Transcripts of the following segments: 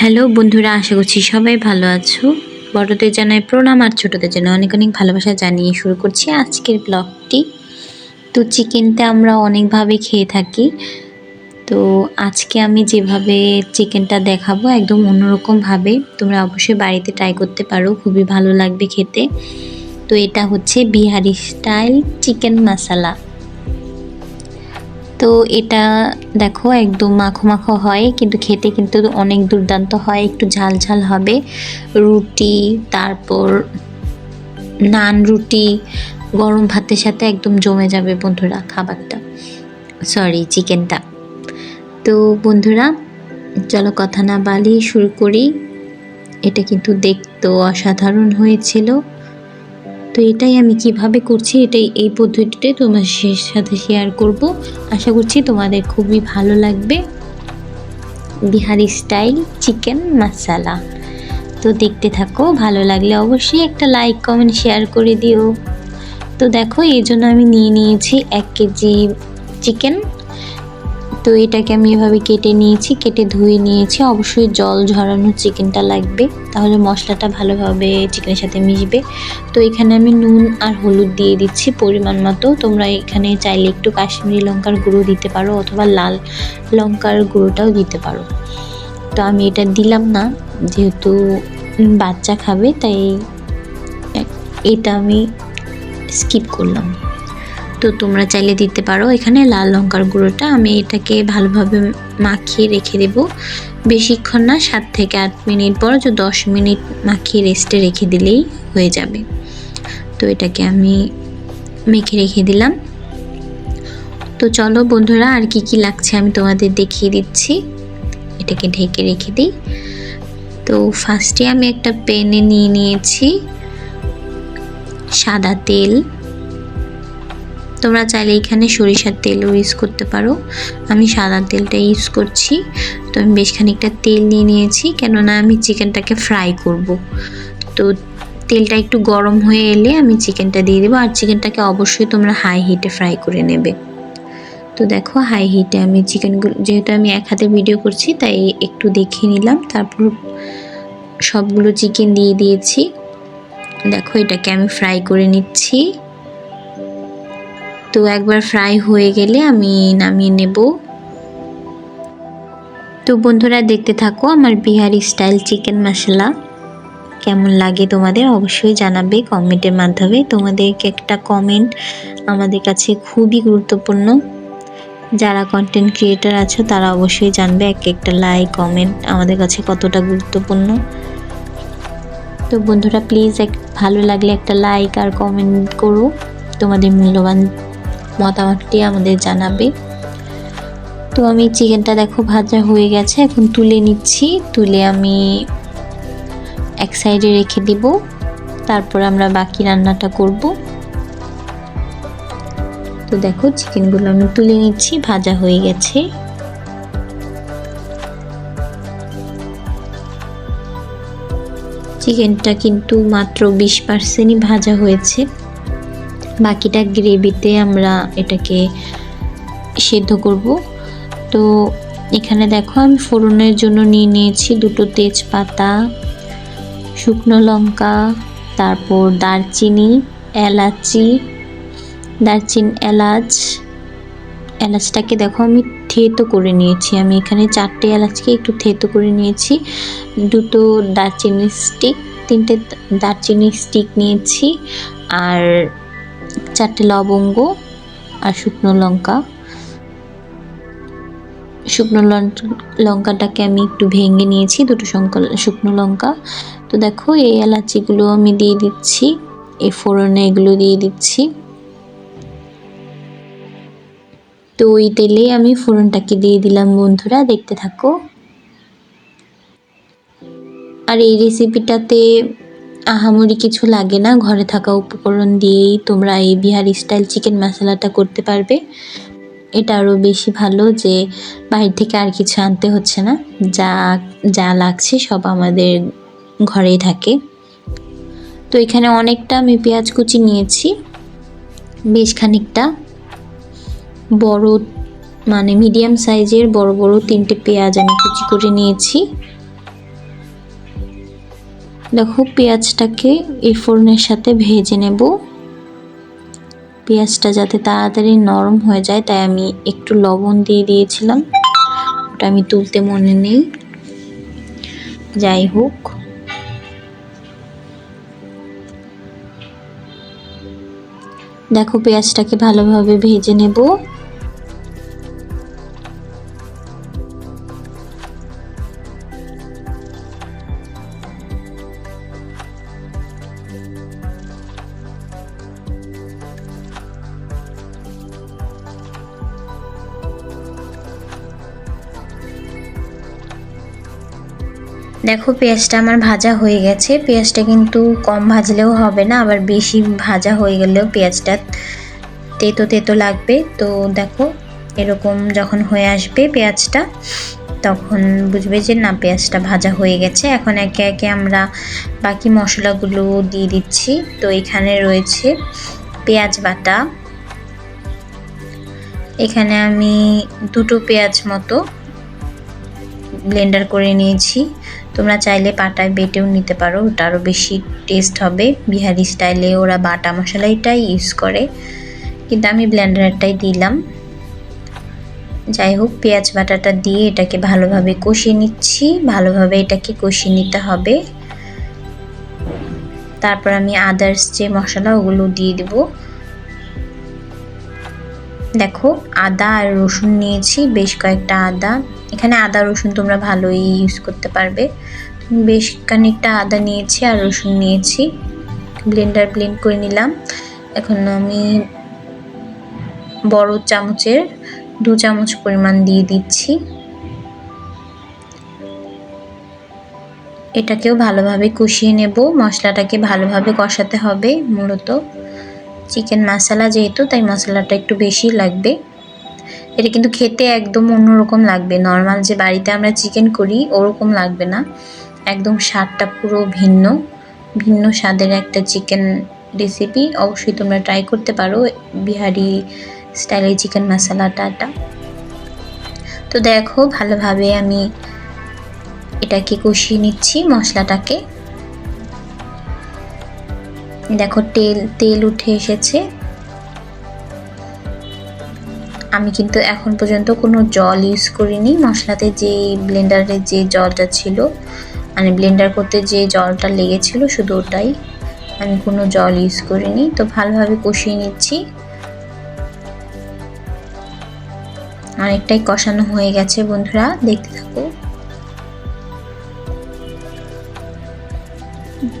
Hello বন্ধুরা, আশা করছি সবাই ভালো আছো। বড়দের জানাই প্রণাম আর ছোটদের জন্য অনেক অনেক ভালোবাসা জানিয়ে শুরু করছি আজকের ব্লগটি তো চিকেনটা আমরা অনেকভাবে খেয়ে থাকি। তো আজকে আমি যেভাবে চিকেনটা দেখাবো একদম অন্যরকমভাবে তোমরা অবশ্যই বাড়িতে ট্রাই করতে পারো, খুবই ভালো লাগবে খেতে। তো এটা হচ্ছে বিহারি স্টাইল চিকেন মশলা তো এটা দেখো একদম মাখো মাখো হয়, কিন্তু খেতে কিন্তু অনেক দুর্দান্ত হয়, একটু ঝাল ঝাল হবে। রুটি, তারপর নান রুটি, গরম ভাতের সাথে একদম জমে যাবে বন্ধুরা খাবারটা। সরি চিকেনটা তো বন্ধুরা, চলো কথা না বালিয়ে শুরু করি। এটা কিন্তু দেখতেও অসাধারণ হয়েছিল। তো এটাই আমি কীভাবে করছি, এটাই এই পদ্ধতিতে তোমার শেষ সাথে শেয়ার করব। আশা করছি তোমাদের খুবই ভালো লাগবে। বিহারি স্টাইল চিকেন মশালা তো দেখতে থাকো, ভালো লাগলে অবশ্যই একটা লাইক কমেন্ট শেয়ার করে দিও। তো দেখো, এই জন্য আমি নিয়ে নিয়েছি এক কেজি চিকেন। তো এটাকে আমি এভাবে কেটে নিয়েছি, কেটে ধুয়ে নিয়েছি। অবশ্যই জল ঝরানো চিকেনটা লাগবে, তাহলে মশলাটা ভালোভাবে চিকেনের সাথে মিশবে। তো এখানে আমি নুন আর হলুদ দিয়ে দিচ্ছি পরিমাণ মতো। তোমরা এখানে চাইলে একটু কাশ্মীরি লঙ্কার গুঁড়ো দিতে পারো অথবা লাল লঙ্কার গুঁড়োটাও দিতে পারো। তো আমি এটা দিলাম না, যেহেতু বাচ্চা খাবে, তাই এটা আমি স্কিপ করলাম। তো তোমরা চাইলে দিতে পারো। এখানে লাল লঙ্কার গুঁড়োটা আমি এটাকে ভালোভাবে মাখিয়ে রেখে দেব। বেশিক্ষণ না, সাত থেকে আট মিনিট পর যে দশ মিনিট মাখিয়ে রেস্টে রেখে দিলেই হয়ে যাবে। তো এটাকে আমি মেখে রেখে দিলাম। তো চলো বন্ধুরা, আর কি কি লাগছে আমি তোমাদের দেখিয়ে দিচ্ছি। এটাকে ঢেকে রেখে দিই। তো ফার্স্টে আমি একটা প্যানে নিয়ে নিয়েছি সাদা তেল। তোমরা চাইলে এখানে সরিষার তেলও ইউজ করতে পারো। আমি সাদা তেলটা ইউজ করছি। তো আমি বেশ খানিকটা তেল নিয়ে নিয়েছি, কেননা আমি চিকেনটাকে ফ্রাই করব। তো তেলটা একটু গরম হয়ে এলে আমি চিকেনটা দিয়ে দেবো, আর চিকেনটাকে অবশ্যই তোমরা হাই হিটে ফ্রাই করে নেবে। তো দেখো হাই হিটে আমি চিকেনগুলো, যেহেতু আমি এক হাতে ভিডিও করছি, তাই একটু দেখে নিলাম। তারপর সবগুলো চিকেন দিয়ে দিয়েছি। দেখো, এটাকে আমি ফ্রাই করে নিচ্ছি। তো একবার ফ্রাই হয়ে গেলে আমি নামিয়ে নেব। তো বন্ধুরা, দেখতে থাকো আমার বিহারি স্টাইল চিকেন মশলা কেমন লাগে তোমাদের অবশ্যই জানাবে কমেন্টের মাধ্যমে। তোমাদেরকে একটা কমেন্ট আমাদের কাছে খুবই গুরুত্বপূর্ণ। যারা কন্টেন্ট ক্রিয়েটার আছো, তারা অবশ্যই জানবে এক একটা লাইক কমেন্ট আমাদের কাছে কতটা গুরুত্বপূর্ণ। তো বন্ধুরা প্লিজ এক ভালো লাগলে একটা লাইক আর কমেন্ট করো। তোমাদের মূল্যবান মতামতটি আমাদের জানাবে। তো আমি চিকেনটা দেখো ভাজা হয়ে গেছে, এখন তুলে নিচ্ছি। তুলে আমি এক সাইডে রেখে দিব। তারপর আমরা বাকি রান্নাটা করব। তো দেখো চিকেনগুলো আমি তুলে নিচ্ছি, ভাজা হয়ে গেছে। চিকেনটা কিন্তু মাত্র বিশ পার্সেন্টই ভাজা হয়েছে। বাকিটা গ্রেভিতে আমরা এটাকে সেদ্ধ করব। তো এখানে দেখো আমি ফোড়নের জন্য নিয়ে নিয়েছি দুটো তেজপাতা, শুকনো লঙ্কা, তারপর দারচিনি, এলাচি, দারচিনি, এলাচ। এলাচটাকে দেখো আমি থেতো করে নিয়েছি। আমি এখানে চারটে এলাচকে একটু থেতো করে নিয়েছি। দুটো দারচিনি স্টিক তিনটে দারচিনি স্টিক নিয়েছি। আর চারটে লবঙ্গ আর শুকনো লঙ্কা। শুকনো লঙ্কাটাকে আমি একটু ভেঙে নিয়েছি, দুটো শুকনো লঙ্কা। তো দেখো, এই এলাচিগুলো আমি দিয়ে দিচ্ছি, এই ফোড়নে এগুলো দিয়ে দিচ্ছি। তো ওই তেলে আমি ফোড়নটাকে দিয়ে দিলাম বন্ধুরা, দেখতে থাকো। আর এই রেসিপিটাতে আহামরি কিছু লাগে না, ঘরে থাকা উপকরণ দিয়েই তোমরা এই বিহারি স্টাইল চিকেন মশলাটা করতে পারবে। এটা আরও বেশি ভালো যে বাইরে থেকে আর কিছু আনতে হচ্ছে না, যা যা লাগছে সব আমাদের ঘরেই থাকে। তো এখানে অনেকটা আমি পেঁয়াজ কুচি নিয়েছি, বেশ খানিকটা। বড় মানে মিডিয়াম সাইজের বড় বড় তিনটে পেঁয়াজ আমি কুচি করে নিয়েছি। দেখো পেঁয়াজটাকে এই ফোড়নের সাথে ভেজে নেব। পেঁয়াজটা যাতে তাড়াতাড়ি নরম হয়ে যায়, তাই আমি একটু লবণ দিয়ে দিয়েছিলাম। ওটা আমি তুলতে মনে নেই। যাই হোক। দেখো পেঁয়াজটাকে ভালোভাবে ভেজে নেব। দেখো পেঁয়াজটা আমার ভাজা হয়ে গেছে। পেঁয়াজটা কিন্তু কম ভাজলেও হবে না, আবার বেশি ভাজা হয়ে গেলেও পেঁয়াজটা তেতো তেতো লাগবে। তো দেখো এরকম যখন হয়ে আসবে পেঁয়াজটা, তখন বুঝবে যে না, পেঁয়াজটা ভাজা হয়ে গেছে। এখন একে একে আমরা বাকি মশলাগুলো দিয়ে দিচ্ছি। তো এখানে রয়েছে পেঁয়াজ বাটা। এখানে আমি দুটো পেঁয়াজ মতো ব্লেন্ডার করে নিয়েছি। তোমরা চাইলে পাটায় বেটেও নিতে পারো, ওটা আরও বেশি টেস্ট হবে। বিহারি স্টাইলে ওরা বাটা মশলাইটাই ইউজ করে। কিন্তু আমি ব্লেন্ডারটাই দিলাম। যাই হোক পেঁয়াজ বাটাটা দিয়ে এটাকে ভালোভাবে কষিয়ে নিচ্ছি। ভালোভাবে এটাকে কষিয়ে নিতে হবে। তারপর আমি আদার্স যে মশলা, ওগুলো দিয়ে দেব। দেখো, আদা আর রসুন নিয়েছি, বেশ কয়েকটা আদা। এখানে আদা, রসুন তোমরা ভালোই ইউজ করতে পারবে। বেশ খানিকটা আদা নিয়েছি আর রসুন নিয়েছি। ব্লেন্ডার ব্লেন্ড করে নিলাম। এখন আমি বড় চামচের দু চামচ পরিমাণ দিয়ে দিচ্ছি। এটাকেও ভালোভাবে কষিয়ে নেব। মশলাটাকে ভালোভাবে কষাতে হবে মূলত। চিকেন মশলা যেহেতু, তাই মশলাটা একটু বেশি লাগবে। এটা কিন্তু খেতে একদম অন্যরকম লাগবে। নর্মাল যে বাড়িতে আমরা চিকেন করি, ওরকম লাগবে না। একদম স্বাদটা পুরো ভিন্ন। ভিন্ন স্বাদের একটা চিকেন রেসিপি অবশ্যই তোমরা ট্রাই করতে পারো বিহারি স্টাইলের চিকেন মশলাটা তো দেখো, ভালোভাবে আমি এটাকে কষিয়ে নিচ্ছি মশলাটাকে। দেখো, তেল তেল উঠে এসেছে। আমি কিন্তু এখন পর্যন্ত কোনো জল ইউজ করিনি। মশলাতে যে ব্লেন্ডারের যে জলটা ছিল মানে ব্লেন্ডার করতে যে জলটা লেগেছিল শুধু ওটাই আমি কোনো জল ইউজ করিনি। তো ভালোভাবে কষিয়ে নিচ্ছি। অনেকটাই কষানো হয়ে গেছে বন্ধুরা, দেখতে থাকো।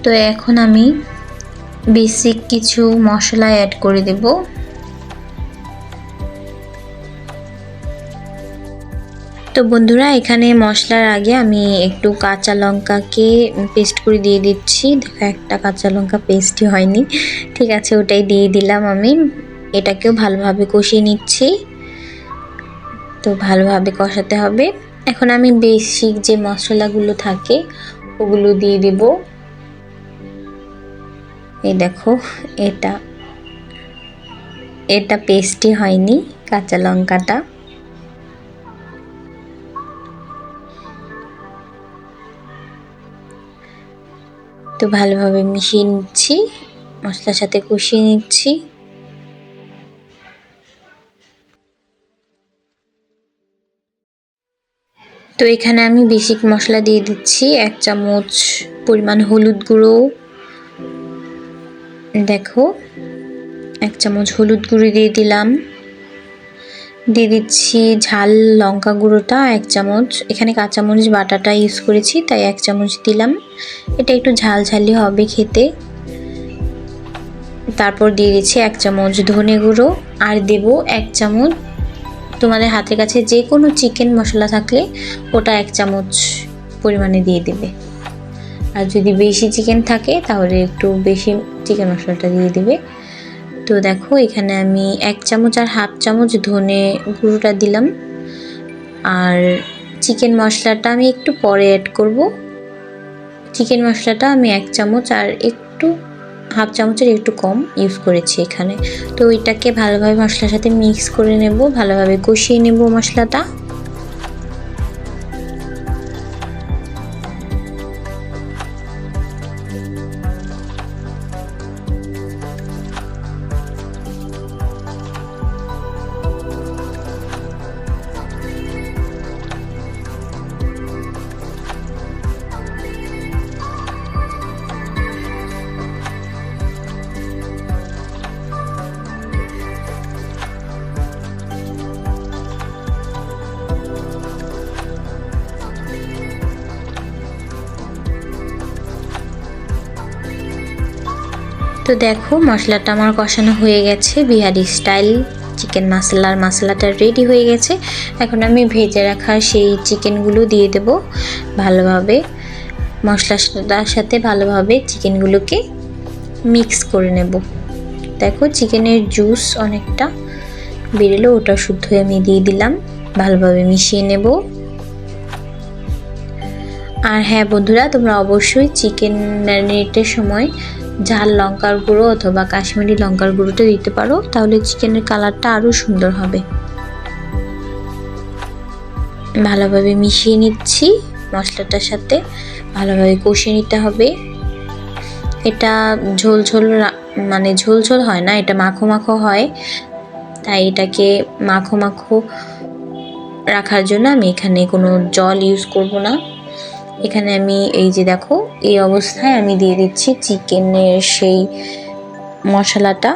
তো এখন আমি বেসিক কিছু মশলা অ্যাড করে দেব। তো বন্ধুরা, এখানে মশলার আগে আমি একটু কাঁচা লঙ্কাকে পেস্ট করে দিয়ে দিচ্ছি। দেখো, একটা কাঁচা লঙ্কা পেস্টই হয়নি। ঠিক আছে, ওটাই দিয়ে দিলাম আমি। এটাকেও ভালোভাবে কষিয়ে নিচ্ছি। তো ভালোভাবে কষাতে হবে। এখন আমি বেসিক যে মশলাগুলো থাকে, ওগুলো দিয়ে দেব। এই দেখো, এটা এটা পেস্টই হয়নি, কাঁচা লঙ্কাটা। তো ভালোভাবে মিশিয়ে নিচ্ছি, মশলার সাথে কষিয়ে নিচ্ছি। তো এখানে আমি বেসিক মশলা দিয়ে দিচ্ছি, এক চামচ পরিমাণ হলুদ গুঁড়ো। দেখো, এক চামচ হলুদ গুঁড়ো দিয়ে দিলাম। দিয়ে দিচ্ছি ঝাল লঙ্কা গুঁড়োটা এক চামচ। এখানে কাঁচামরিচ বাটাটা ইউজ করেছি, তাই এক চামচ দিলাম। এটা একটু ঝাল ঝালি হবে খেতে। তারপর দিয়ে দিচ্ছি এক চামচ ধনে গুঁড়ো আর দেব এক চামচ তোমাদের হাতের কাছে যে কোনো চিকেন মশলা থাকলে ওটা এক চামচ পরিমাণে দিয়ে দেবে। আর যদি বেশি চিকেন থাকে তাহলে একটু বেশি চিকেন মশলাটা দিয়ে দেবে। তো দেখো, এখানে আমি এক চামচ আর হাফ চামচ ধনে গুঁড়োটা দিলাম। আর চিকেন মশলাটা আমি একটু পরে অ্যাড করব। চিকেন মশলাটা আমি এক চামচ আর একটু, হাফ চামচের একটু কম ইউজ করেছি এখানে। তো ওইটাকে ভালোভাবে মশলার সাথে মিক্স করে নেব, ভালোভাবে কষিয়ে নেব মশলাটা। তো দেখো, মশলাটা আমার কষানো হয়ে গেছে। বিহারি স্টাইল চিকেন মশলার মশলাটা রেডি হয়ে গেছে। এখন আমি ভেজে রাখা সেই চিকেনগুলো দিয়ে দেব ভালোভাবে। মশলাটার সাথে ভালোভাবে চিকেনগুলোকে মিক্স করে নেব। দেখো চিকেনের জুস অনেকটা বেরোলো ওটা শুদ্ধ হয়ে আমি দিয়ে দিলাম। ভালোভাবে মিশিয়ে নেব। আর হ্যাঁ বন্ধুরা, তোমরা অবশ্যই চিকেন ম্যারিনেটের সময় ঝাল লঙ্কার গুঁড়ো অথবা কাশ্মীরি লঙ্কার গুঁড়োটা দিতে পারো, তাহলে চিকেনের কালারটা আরও সুন্দর হবে। ভালোভাবে মিশিয়ে নিচ্ছি, মশলাটার সাথে ভালোভাবে কষিয়ে নিতে হবে। এটা ঝোল ঝোল মানে ঝোল ঝোল হয় না, এটা মাখো মাখো হয়। তাই এটাকে মাখো মাখো রাখার জন্য আমি এখানে কোনো জল ইউজ করব না। এখানে আমি এই যে দেখো, এই অবস্থায় আমি দিয়ে দিচ্ছি চিকেনের সেই মশলাটা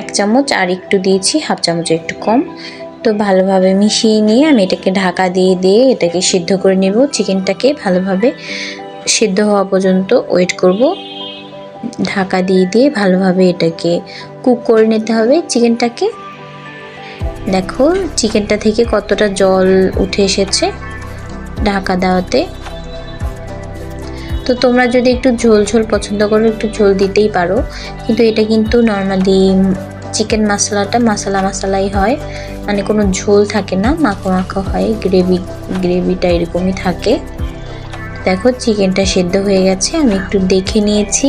এক চামচ আর একটু দিয়েছি হাফ চামচ একটু কম। তো ভালোভাবে মিশিয়ে নিয়ে আমি এটাকে ঢাকা দিয়ে দিয়ে এটাকে সিদ্ধ করে নেব। চিকেনটাকে ভালোভাবে সিদ্ধ হওয়া পর্যন্ত ওয়েট করব। ঢাকা দিয়ে দিয়ে ভালোভাবে এটাকে কুক করে নিতে হবে চিকেনটাকে। দেখো, চিকেনটা থেকে কতটা জল উঠে এসেছে ঢাকা দেওয়াতে। তো তোমরা যদি একটু ঝোল ঝোল পছন্দ করো, একটু ঝোল দিতেই পারো। কিন্তু এটা কিন্তু নর্মালি চিকেন মশলাটা মশলা মশলাই হয়। মানে কোনো ঝোল থাকে না, মাখো মাখো হয় গ্রেভি গ্রেভিটা এরকমই থাকে। দেখো চিকেনটা সেদ্ধ হয়ে গেছে, আমি একটু দেখে নিয়েছি।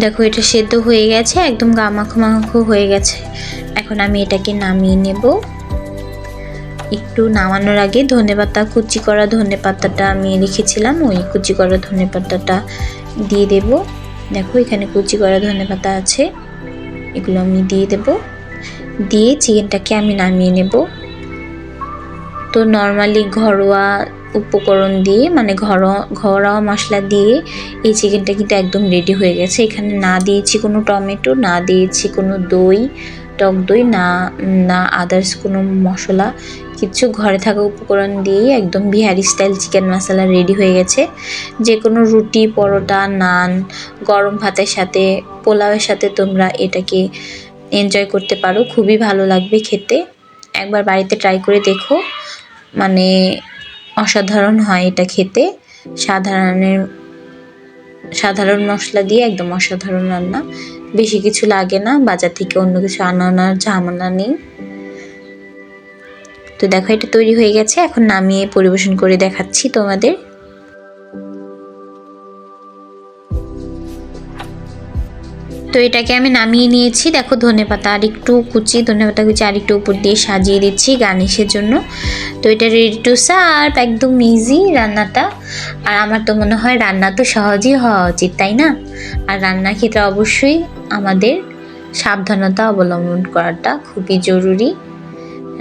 দেখো, এটা সেদ্ধ হয়ে গেছে, একদম গামাখো মাখো হয়ে গেছে। এখন আমি এটাকে নামিয়ে নেব। একটু নামানোর আগে ধনে পাতা কুচি করা ধনে পাতাটা আমি রেখেছিলাম, ওই কুচি করা ধনে পাতাটা দিয়ে দেব। দেখো, এখানে কুচি করা ধনে পাতা আছে, এগুলো আমি দিয়ে দেব। দিয়ে চিকেনটাকে আমি নামিয়ে নেব। তো নর্মালি ঘরোয়া উপকরণ দিয়ে মানে ঘরোয়া মশলা দিয়ে এই চিকেনটা কিন্তু একদম রেডি হয়ে গেছে। এখানে না দিয়েছি কোনো টমেটো, না দিয়েছি কোনো দই, টক দই, না না আদার্স কোনো মশলা। কিছু ঘরে থাকা উপকরণ দিয়ে একদম Bihari style chicken masala ready হয়ে গেছে। যে কোনো রুটি, পরোটা, নান, গরম ভাতের সাথে, পোলাওয়ের সাথে তোমরা এটাকে এনজয় করতে পারো। খুবই ভালো লাগবে খেতে। একবার বাড়িতে ট্রাই করে দেখো। মানে অসাধারণ হয় এটা খেতে। সাধারণের, সাধারণ মশলা দিয়ে একদম অসাধারণ রান্না। বেশি কিছু লাগে না, বাজার থেকে অন্য কিছু আনানোর ঝামেলা নেই। তো দেখো, এটা তৈরি হয়ে গেছে। এখন নামিয়ে পরিবেশন করে দেখাচ্ছি তোমাদের। তো এটাকে আমি নামিয়ে নিয়েছি। দেখো ধনে পাতা আর একটু কুচি, ধনে পাতা কুচি আর একটু উপর দিয়ে সাজিয়ে দিচ্ছি গার্নিশের জন্য। তো এটা রেডি টু সার্ভ একদম ইজি রান্নাটা। আর আমার তো মনে হয় রান্না তো সহজই হওয়া উচিত, তাই না? আর রান্না ক্ষেত্রে অবশ্যই আমাদের সাবধানতা অবলম্বন করাটা খুবই জরুরি।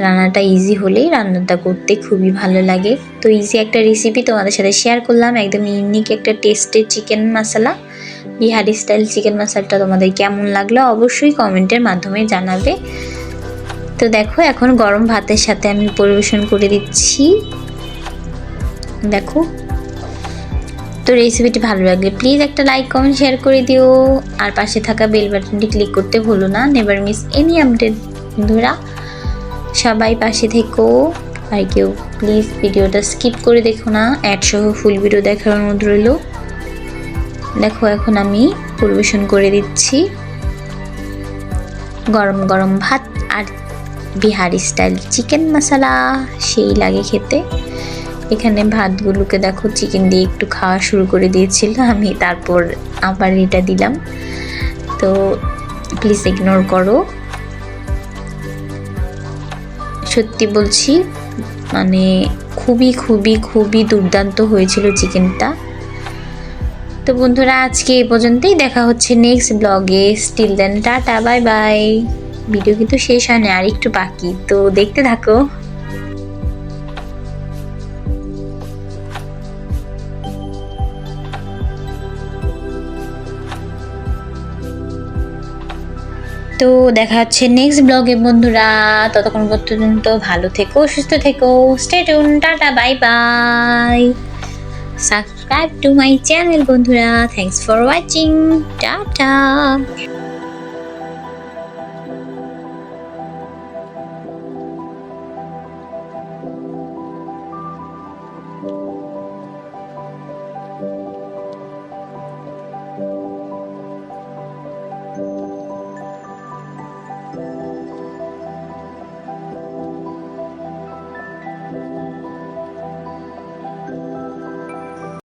রান্নাটা ইজি হলেই রান্নাটা করতে খুবই ভালো লাগে। তো ইজি একটা রেসিপি তোমাদের সাথে শেয়ার করলাম, একদম ইউনিক একটা টেস্টের chicken masala Bihari style chicken মশলাটা তোমাদের কেমন লাগল অবশ্যই কমেন্টের মাধ্যমে জানাবে। তো দেখো, এখন গরম ভাতের সাথে আমি পরিবেশন করে দিচ্ছি। দেখো। তো রেসিপিটি ভালো লাগলে প্লিজ একটা লাইক কমেন্ট শেয়ার করে দিও। আর পাশে থাকা বেল বাটনটি ক্লিক করতে ভুলো না। নেভার মিস এনি আপডেট বন্ধুরা। সবাই পাশে থেকো। আর কেউ প্লিজ ভিডিওটা স্কিপ করে দেখো না। অ্যাড সহ ফুল ভিডিও দেখার অনুরোধ রইল। দেখো, এখন আমি পরিবেশন করে দিচ্ছি গরম গরম ভাত আর বিহারি স্টাইল চিকেন মশলা, সেই লাগে খেতে। এখানে ভাতগুলোকে দেখো, চিকেন দিয়ে একটু খাওয়া শুরু করে দিয়েছিল, আমি তারপর আবার এটা দিলাম। তো প্লিজ ইগনোর করো। সত্যি বলছি মানে খুবই খুবই খুবই দুর্দান্ত হয়েছিল চিকেনটা। তো বন্ধুরা, আজকে এই পর্যন্তই। দেখা হচ্ছে নেক্সট ব্লগে still then tata bye bye video কিন্তু শেষ হয়নি, আর একটু বাকি। তো দেখতে থাকো। তো দেখা হচ্ছে নেক্সট ব্লগে বন্ধুরা। ততক্ষণ পর্যন্ত ভালো থেকো, সুস্থ থেকো। Stay tuned tata bye bye subscribe to my channel বন্ধুরা। Thanks for watching tata